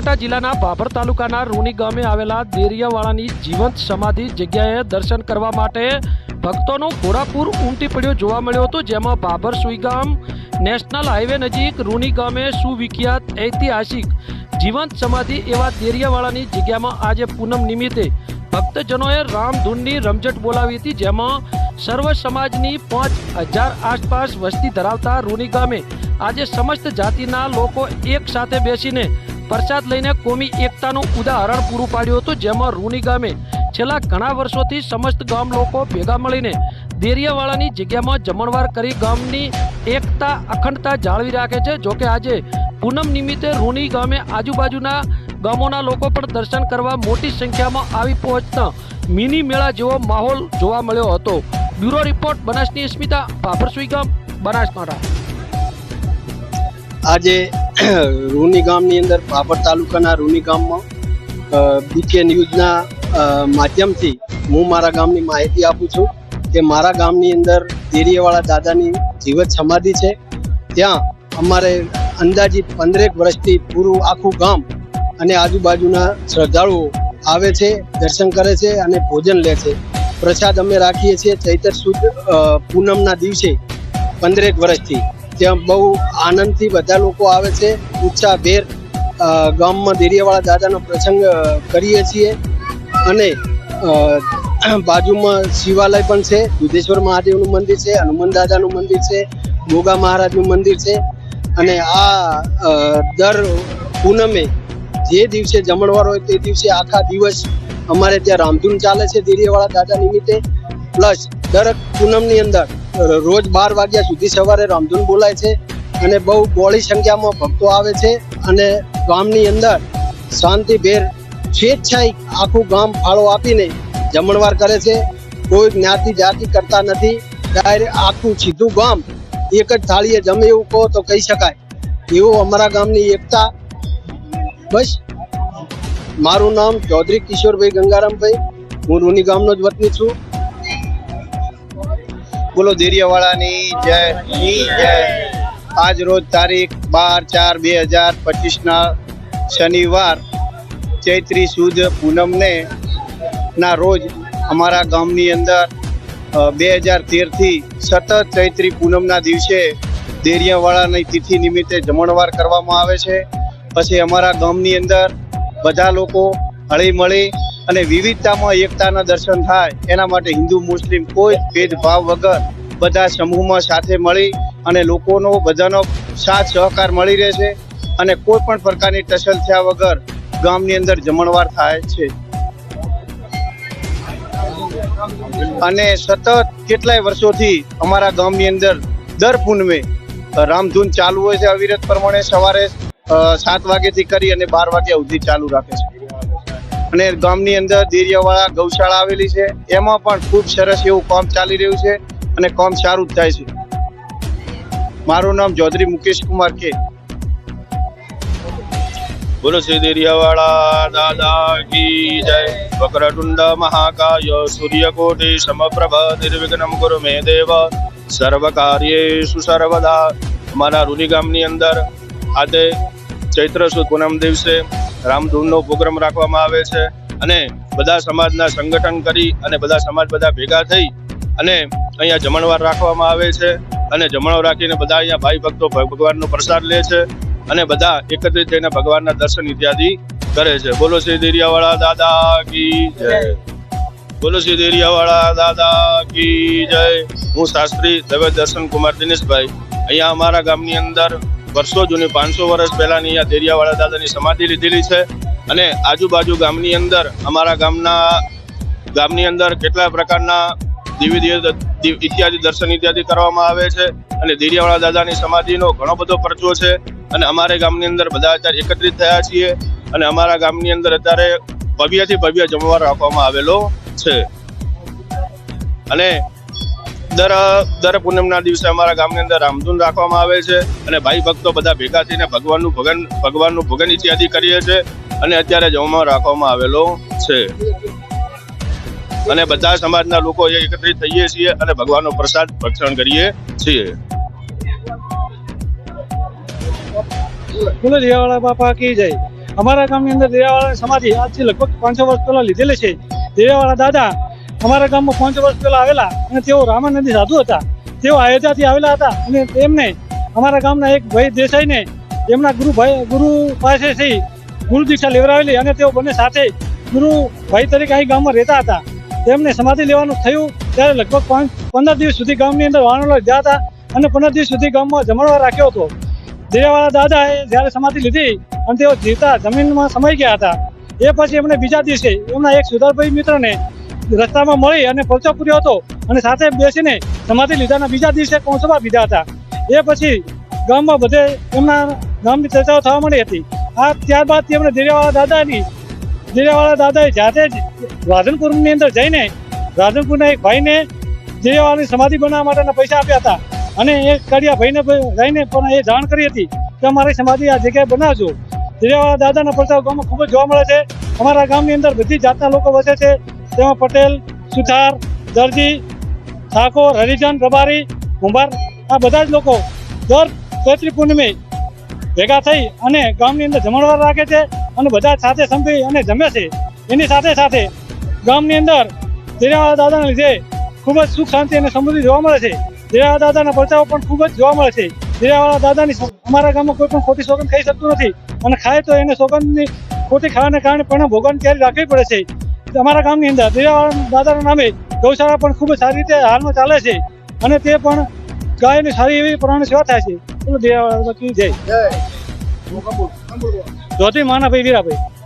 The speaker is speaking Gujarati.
બનાસકાંઠા જિલ્લાના ભાભર તાલુકાના રૂની ગામે આવેલા દેરિયાવાળાની જીવંત સમાધિ જગ્યાએ દર્શન કરવા માટે ભક્તોનો ઘોડાપુર ઉમટી પડ્યો જોવા મળ્યો હતો, જેમાં બાભર સુઈગામ નેશનલ હાઈવે નજીક રૂની ગામે સુવિખ્યાત ઐતિહાસિક જીવંત સમાધિ એવા દેરિયાવાળાની જગ્યામાં આજે પૂનમ નિમિત્તે ભક્તજનોએ રામધૂનની રમઝટ બોલાવી હતી, જેમાં સર્વ સમાજની પાંચ હજાર આસપાસ વસ્તી ધરાવતા રૂની ગામે આજે સમસ્ત જાતિના લોકો એક સાથે બેસીને પ્રસાદ લઈને કોમી એકતાનું ઉદાહરણ પૂરું પાડ્યું હતું, જેમાં રૂની ગામે છેલ્લા ઘણા વર્ષોથી સમસ્ત ગામ લોકો ભેગા મળીને દેરિયાવાળાની જગ્યામાં જમણવાર કરી ગામની એકતા, અખંડતા જાળવી રાખે છે. જોકે આજે પૂનમ નિમિત્તે રૂની ગામે આજુબાજુના ગામોના લોકો પણ દર્શન કરવા મોટી સંખ્યામાં આવી પહોંચતા મિની મેળા જેવો માહોલ જોવા મળ્યો હતો. બ્યુરો રિપોર્ટ, બનાસની સ્મિતા પાપરસુઈ ગામ બનાસકાંઠા. આજે રૂની ગામની અંદર બાબર તાલુકાના રૂની ગામમાં બીકે ન્યૂઝના માધ્યમથી હું મારા ગામની માહિતી આપું છું કે મારા ગામની અંદર દેરીયાવાળા દાદાની જીવત સમાધિ છે. ત્યાં અમારે અંદાજિત પંદરેક વર્ષથી પૂરું આખું ગામ અને આજુબાજુના શ્રદ્ધાળુઓ આવે છે, દર્શન કરે છે અને ભોજન લે છે. પ્રસાદ અમે રાખીએ છીએ ચૈતર સુદ પૂનમના દિવસે પંદરેક વર્ષથી. ત્યાં બહુ આનંદથી બધા લોકો આવે છે, ઉત્સાહભેર ગામમાં દેરિયાવાળા દાદાનો પ્રસંગ કરીએ છીએ. અને બાજુમાં શિવાલય પણ છે દુધેશ્વર મહાદેવનું મંદિર છે, હનુમાન દાદાનું મંદિર છે, ગોગા મહારાજનું મંદિર છે. અને આ દર પૂનમે જે દિવસે જમણવાર હોય તે દિવસે આખા દિવસ અમારે ત્યાં રામધૂન ચાલે છે દેરિયાવાળા દાદા નિમિત્તે. પ્લસ દર પૂનમની અંદર રોજ બાર વાગ્યા સુધી સવારે રામધૂન બોલાય છે અને બહુ બોળી સંખ્યામાં ભક્તો આવે છે અને ગામની અંદર શાંતિભેર સ્વેચ્છાએ આખું ગામ ફાળો આપીને જમણવાર કરે છે. કોઈ જ્ઞાતિ જાતિ કરતા નથી. ડાયરેક્ટ આખું સીધું ગામ એક જ થાળીએ જમે એવું કહો તો કહી શકાય. એવું અમારા ગામની એકતા. બસ. મારું નામ ચૌધરી કિશોરભાઈ ગંગારામભાઈ. હું રૂની ગામનો જ વતની છું. બોલો દેરિયાવાળાની જય ની જય. આજ રોજ તારીખ બાર ચાર બે હજાર પચીસના શનિવાર, ચૈત્રી સુદ પૂનમને ના રોજ અમારા ગામની અંદર બે હજાર તેરથી સતત ચૈત્રી પૂનમના દિવસે દેરિયાવાળાની તિથિ નિમિત્તે જમણવાર કરવામાં આવે છે. પછી અમારા ગામની અંદર બધા લોકો હળી મળી અને વિવિધતામાં એકતાના દર્શન થાય, એના માટે હિન્દુ, મુસ્લિમ કોઈ ભેદભાવ વગર બધા સમૂહમાં સાથે મળી અને લોકોનો બધાનો સાથ સહકાર મળી રહે છે અને કોઈ પણ પ્રકારની ટસલ થયા વગર ગામની અંદર જમણવાર થાય છે. અને સતત કેટલાય વર્ષોથી અમારા ગામની અંદર દર પૂનમે રામધૂન ચાલુ હોય છે, અવિરત પ્રમાણે સવારે સાત વાગ્યાથી કરી અને બાર વાગ્યા સુધી ચાલુ રાખે છે. અને ગામની અંદર દેરિયાવાળા ગૌશાળા આવેલી છે. એમાં પણ ખૂબ સરસ એવું કામ ચાલી રહ્યું છે અને કામ સારું જ થાય છે. મારું નામ ચૌધરી મુકેશ કુમાર કે. બોલો શ્રી દેરિયાવાળા દાદા કી જય. વક્રતુંડ મહાકાય, સૂર્યકોટિ સમપ્રભ, નિર્વિઘ્નમ ગુરુ મે દેવ. સર્વ કાર્યેષુ સર્વદા. અમારા રૂની ગામની અંદર આજે ચૈત્ર સુદ પૂનમ દિવસે રામધૂનનો પ્રોગ્રામ રાખવામાં આવે છે અને બધા સમાજના સંગઠન કરી અને બધા સમાજ બધા ભેગા થઈ અને અહીંયા જમણવાર રાખવામાં આવે છે અને જમણવાર રાખીને બધા અહીંયા ભાઈ ભક્તો ભગવાનનો પ્રસાદ લે છે અને બધા એકત્રિત થઈને ભગવાનના દર્શન ઇત્યાદિ કરે છે. બોલો શ્રી દેરિયાવાળા દાદા કી જય. બોલો શ્રી દેરિયાવાળા દાદા કી જય. હું શાસ્ત્રી દવે દર્શન કુમાર દિનેશભાઈ. અહીંયા અમારા ગામની અંદર વર્ષો જૂની, પાંચસો વર્ષ પહેલાની અહીંયા દેરિયાવાળા દાદાની સમાધિ લીધેલી છે. અને આજુબાજુ ગામની અંદર, અમારા ગામના, ગામની અંદર કેટલા પ્રકારના દેવી દેવ ઇત્યાદિ દર્શન ઇત્યાદિ કરવામાં આવે છે અને દેરિયાવાળા દાદાની સમાધિનો ઘણો બધો પરચો છે. અને અમારે ગામની અંદર બધા અત્યારે એકત્રિત થયા છીએ અને અમારા ગામની અંદર અત્યારે ભવ્યથી ભવ્ય જમવાર રાખવામાં આવેલો છે. અને દર દર પૂનમના દિવસે અમારા ગામની અંદર રામધૂન રાખવામાં આવે છે અને ભાઈ ભક્તો બધા ભેગા થઈને ભગવાનનું ભગન ભગવાનનું ભગન ઇત્યાદિ કરીએ છીએ અને અત્યારે જમવામાં રાખવામાં આવેલો છે. અને બધા સમાજના લોકો એકત્રિત થઈએ છીએ અને ભગવાનનો પ્રસાદ ભક્ષણ કરીએ છીએ. બોલો, દિયાવાળા બાપા કી જય. અમારા ગામની અંદર દેવાળા સમાધિ આજથી લગભગ પાંચસો વર્ષ પહેલા લીધેલી છે. દેવાવાળા દાદા અમારા ગામમાં પાંચ વર્ષ પહેલા આવેલા અને તેઓ રામાનંદી સાધુ હતા. તેઓ અયોધ્યાથી આવેલા હતા અને તેમને અમારા ગામના એક ભાઈ દેસાઈને એમના ગુરુ ભાઈ, ગુરુ પાસેથી ગુરુ દીક્ષા લેવડાવેલી અને તેઓ બંને સાથે ગુરુ ભાઈ તરીકે અહીં ગામમાં રહેતા હતા. તેમને સમાધિ લેવાનું થયું ત્યારે લગભગ પાંચ, પંદર દિવસ સુધી ગામની અંદર વાણો ગયા હતા અને પંદર દિવસ સુધી ગામમાં જમણવા રાખ્યો હતો. દેવાવાળા દાદાએ જ્યારે સમાધિ લીધી અને તેઓ જીવતા જમીનમાં સમાઈ ગયા હતા. એ પછી એમણે બીજા દિવસે એમના એક સુધારભાઈ મિત્રને રસ્તામાં મળી અને પરચો પૂર્યો હતો અને સાથે બેસીને સમાધિ લીધાના બીજા દિવસે કોંસોબા પીધા હતા. એ પછી ગામમાં બધે એમના ગામની ચર્ચાઓ થવા મળી હતી. આ ત્યારબાદ તેમણે દેરિયાવાળા દાદાની દેરિયાવાળા દાદાએ જાતે જ રાધનપુરની અંદર જઈને રાધનપુરના એક ભાઈને દેરિયાવાળાની સમાધિ બનાવવા માટેના પૈસા આપ્યા હતા. અને એ કડિયા ભાઈને જઈને પણ એ જાણ કરી હતી કે અમારી સમાધિ આ જગ્યાએ બનાવજો. દેરિયાવાળા દાદાના પ્રસાવ ગામમાં ખૂબ જ જોવા મળે છે. અમારા ગામની અંદર બધી જાતના લોકો વસે છે. તેમાં પટેલ, સુથાર, દરજી, ઠાકોર, હરિજન રબારી કુંભાર આ બધા જ લોકો દર ચૈત્રી પૂર્ણિમે ભેગા થઈ અને ગામની અંદર જમણવાર રાખે છે અને બધા સાથે સંપી અને જમે છે. એની સાથે સાથે ગામની અંદર દેરાવાળા દાદાના લીધે ખૂબ જ સુખ શાંતિ અને સમૃદ્ધિ જોવા મળે છે. દેરાવાળા દાદાના પરચાઓ પણ ખૂબ જ જોવા મળે છે. દેરાવાળા દાદાની અમારા ગામમાં કોઈ પણ ખોટી સોગંદ ખાઈ શકતું નથી અને ખાય તો એને સોગંદની ખોટી ખાવાને કારણે પણ ભોગવાની તૈયારી રાખવી પડે છે. અમારા ગામની અંદર દેરાવાળા દાદાના નામે ગૌશાળા પણ ખૂબ સારી રીતે હાલમાં ચાલે છે અને તે પણ ગાયની સારી એવી પ્રમાણે સેવા થાય છે દેરાવાળા જય ધોતી માના ભાઈ વીરાભાઈ